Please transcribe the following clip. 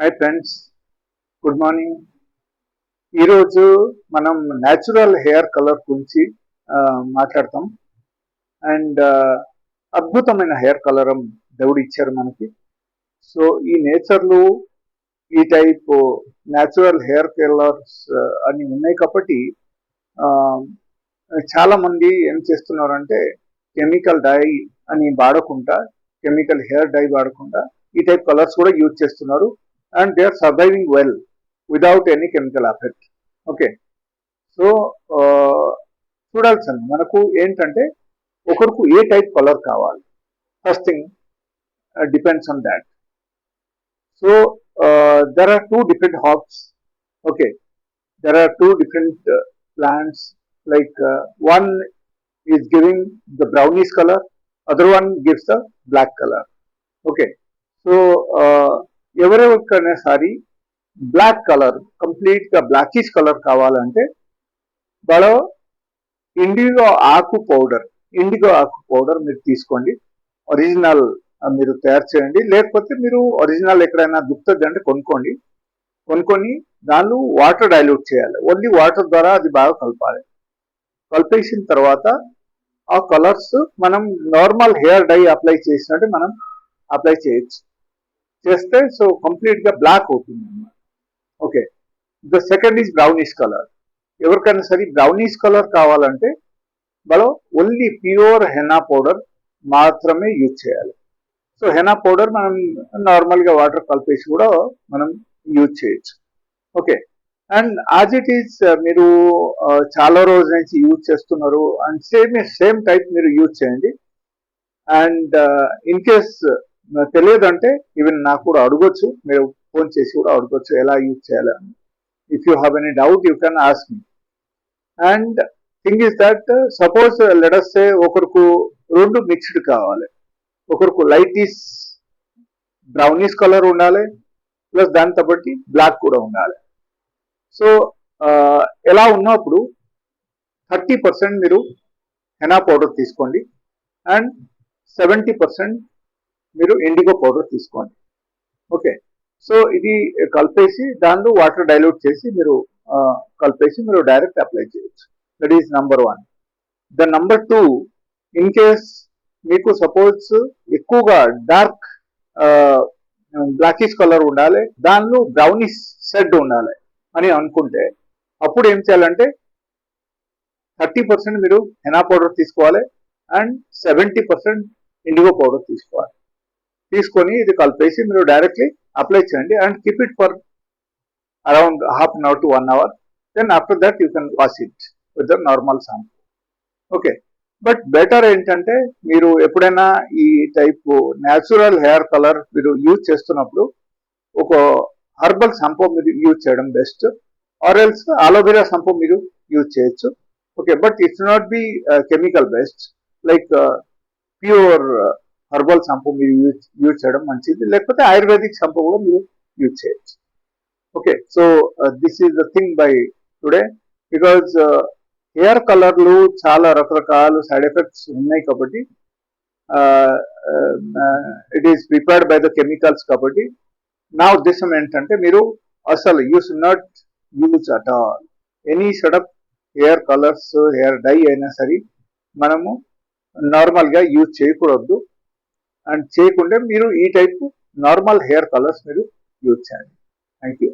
Hi friends good morning ఈరోజు మనం natural hair colour గురించి మాట్లాడతాం. అండ్ అద్భుతమైన హెయిర్ కలర్ దేవుడు ఇచ్చారు మనకి. సో ఈ నేచర్లు ఈ టైప్ న్యాచురల్ హెయిర్ కలర్స్ అన్ని ఉన్నాయి కాబట్టి చాలామంది ఏం చేస్తున్నారంటే కెమికల్ డై అని వాడకుండా కెమికల్ హెయిర్ డై వాడకుండా ఈ టైప్ కలర్స్ కూడా యూజ్ చేస్తున్నారు. and they are surviving well without any chemical effect okay so చూడాల్సింది మనకు ఏంటంటే ఒకరికి ఏ టైప్ కలర్ కావాలి first thing depends on that so there are two different hops okay there are two different plants like one is giving the brownish colour other one gives the black colour okay so ఎవరెవరికైనా సారి black colour కంప్లీట్గా blackish colour కావాలంటే బలో IndiGo ఆకు powder IndiGo ఆకు powder మీరు తీసుకోండి. Original మీరు తయారు చేయండి. లేకపోతే మీరు ఒరిజినల్ ఎక్కడైనా దొరుకుతుంది అంటే కొనుక్కోండి. కొనుక్కొని దానిలో వాటర్ డైల్యూట్ చేయాలి. ఓన్లీ వాటర్ ద్వారా అది బాగా కలపాలి. కలిపేసిన తర్వాత ఆ కలర్స్ మనం నార్మల్ హెయిర్ డై అప్లై చేసినట్టు మనం అప్లై చేయొచ్చు. చేస్తే సో కంప్లీట్గా బ్లాక్ అవుతుంది okay the second is brownish colour ఎవరికైనా సరే బ్రౌనిష్ కలర్ కావాలంటే మనం ఓన్లీ ప్యూర్ హెనా పౌడర్ మాత్రమే యూజ్ చేయాలి. సో హెనా పౌడర్ మనం నార్మల్గా వాటర్ కలిపేసి కూడా మనం యూజ్ చేయొచ్చు. Okay and as it is మీరు uh, చాలా రోజుల నుంచి యూజ్ చేస్తున్నారు అండ్ సేమ్ సేమ్ టైప్ మీరు యూజ్ చేయండి. అండ్ ఇన్ కేస్ తెలియదంటే ఈవెన్ నాకు కూడా అడగొచ్చు. మీరు ఫోన్ చేసి కూడా అడగొచ్చు ఎలా యూజ్ చేయాలి అని. If you have any doubt you can ask me and thing is that suppose లెడస్తే ఒకరికి రెండు మిక్స్డ్ కావాలి. ఒకరికి లైటీస్ బ్రౌనీస్ కలర్ ఉండాలి ప్లస్ దాంతో బట్టి బ్లాక్ కూడా ఉండాలి. సో uh, ఎలా ఉన్నప్పుడు థర్టీ పర్సెంట్ మీరు హెనా పౌడర్ తీసుకోండి. అండ్ సెవెంటీ పర్సెంట్ మీరు ఇండిగో పౌడర్ తీసుకోండి. ఓకే సో ఇది కలిపేసి దానిలో వాటర్ డైల్యూట్ చేసి మీరు కలిపేసి మీరు డైరెక్ట్ అప్లై చేయొచ్చు. That is number one the number two in case మీకు సపోజ్ ఎక్కువగా డార్క్ బ్లాకిష్ కలర్ ఉండాలి దానిలో బ్రౌనిష్ షెడ్ ఉండాలి అని అనుకుంటే అప్పుడు ఏం చేయాలంటే థర్టీ పర్సెంట్ మీరు హెనా పౌడర్ తీసుకోవాలి and seventy percent indigo powder తీసుకోవాలి. తీసుకొని ఇది కలిపేసి మీరు డైరెక్ట్లీ అప్లై చేయండి and keep it for around half an hour to one hour then after that you can wash it with the normal shampoo okay but better ఏంటంటే మీరు ఎప్పుడైనా ఈ టైప్ న్యాచురల్ హెయిర్ కలర్ మీరు use చేస్తున్నప్పుడు ఒక herbal shampoo మీరు use చేయడం best or else aloe vera shampoo మీరు యూజ్ చేయొచ్చు. Okay but it's not be chemical best like pure herbal shampoo మీరు యూజ్ యూజ్ చేయడం మంచిది. లేకపోతే ఆయుర్వేదిక్ షాంపూ కూడా మీరు యూజ్ చేయొచ్చు. Okay so this is the thing by today because hair కలర్లు చాలా రకరకాల సైడ్ ఎఫెక్ట్స్ ఉన్నాయి కాబట్టి it is prepared by the chemicals కాబట్టి నా ఉద్దేశం ఏంటంటే మీరు అసలు you should not use at all. Any సడప్ hair colours hair dye అయినా సరే మనము నార్మల్గా యూజ్ చేయకూడదు. అండ్ చేయకుండా మీరు ఈ టైప్ నార్మల్ హెయిర్ కలర్స్ మీరు యూజ్ చేయండి. Thank you